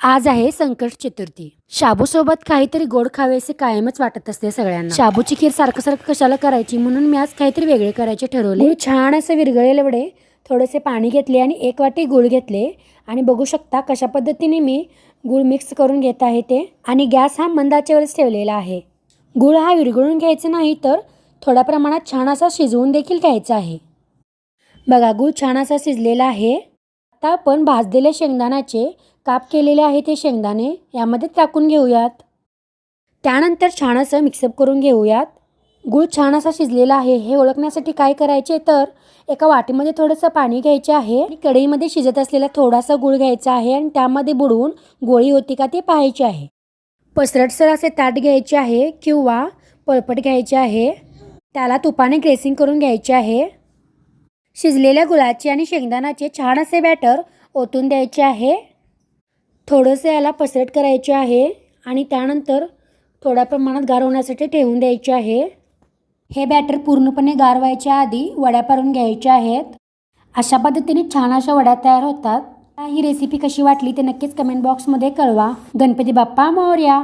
आज आहे संकट चतुर्थी. शाबूसोबत काहीतरी गोड खावेसे कायमच वाटत असते सगळ्यांना. शाबूची खीर सारखं सारखं कशाला करायची? म्हणून मी आज काहीतरी वेगळे करायचे ठरवले. छान असं विरघळेल वडे थोडेसे पाणी घेतले आणि एक वाटी गुळ घेतले. आणि बघू शकता कशा पद्धतीने मी गुळ मिक्स करून घेत आहे ते. आणि गॅस हा मंदाच्यावरच ठेवलेला आहे. गुळ हा विरघळून घ्यायचा नाही तर थोड्या प्रमाणात छान असा शिजवून देखील घ्यायचा आहे. बघा गूळ छान असा शिजलेला आहे. आता आपण भाजलेल्या शेंगदाण्याचे काप केलेले आहे ते शेंगदाणे यामध्ये टाकून घेऊयात. त्यानंतर छान असं मिक्सअप करून घेऊयात. गूळ छान असा शिजलेला आहे हे ओळखण्यासाठी काय करायचे तर एका वाटीमध्ये थोडंसं पाणी घ्यायचे आहे आणि कढईमध्ये शिजत असलेला थोडासा गूळ घ्यायचा आहे आणि त्यामध्ये बुडवून गोळी होती का ते पाहायचे आहे. पसरटसर असे ताट घ्यायचे आहे किंवा पळपट घ्यायचे आहे. त्याला तुपाने ग्रेसिंग करून घ्यायचे आहे. शिजलेल्या गुळाचे आणि शेंगदाण्याचे छान असे बॅटर ओतून द्यायचे आहे. थोडंसं याला पसरट करायचे आहे आणि त्यानंतर थोड्या प्रमाणात गार होण्यासाठी ठेवून द्यायचे आहे. हे बॅटर पूर्णपणे गार व्हायच्या आधी वड्या पारून घ्यायच्या आहेत. अशा पद्धतीने छान अशा वड्या तयार होतात. ही रेसिपी कशी वाटली ते नक्कीच कमेंट बॉक्समध्ये कळवा. गणपती बाप्पा मोर्या!